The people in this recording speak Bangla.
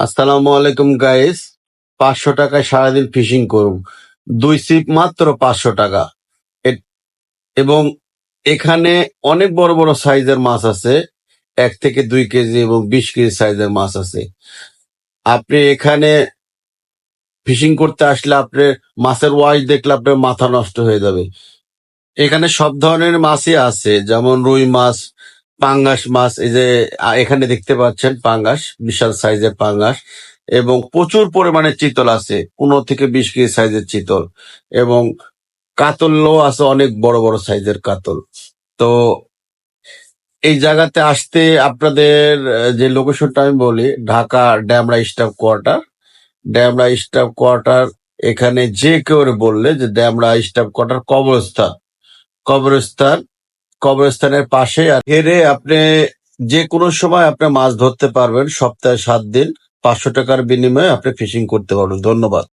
আসসালামু আলাইকুম গাইস পাঁচশো টাকায় সারাদিন ফিশিং করুন। দুই সিপ মাত্র পাঁচশো টাকা। এবং এখানে অনেক বড় বড় সাইজের মাছ আছে। এক থেকে দুই কেজি এবং বিশ কেজি সাইজের মাছ আছে। আপনি এখানে ফিশিং করতে আসলে আপনি মাছের ওয়াইজ দেখলে আপনার মাথা নষ্ট হয়ে যাবে। এখানে সব ধরনের মাছই আছে। যেমন রুই মাছ পাঙ্গাস মাছ, এই যে এখানে দেখতে পাচ্ছেন পাঙ্গাস, বিশাল সাইজের পাঙ্গাস এবং প্রচুর পরিমাণে চিতল আছে, পনেরো থেকে বিশ কেজি সাইজের চিতল এবং কাতলও আছে অনেক বড় বড় সাইজের কাতল। তো এই জায়গাতে আসতে আপনাদের যে লোকেশনটা আমি বলি, Dhaka Demra staff quarter. Demra staff quarter এখানে যে কেউ বললে যে ড্যামরা স্টাফ কোয়ার্টার কবরস্থান। কবরস্থান কবরস্থানের পাশে আর হেরে আপনি যে কোনো সময় আপনি মাছ ধরতে পারবেন, সপ্তাহে সাত দিন। পাঁচশো টাকার বিনিময়ে আপনি ফিশিং করতে পারবেন। ধন্যবাদ।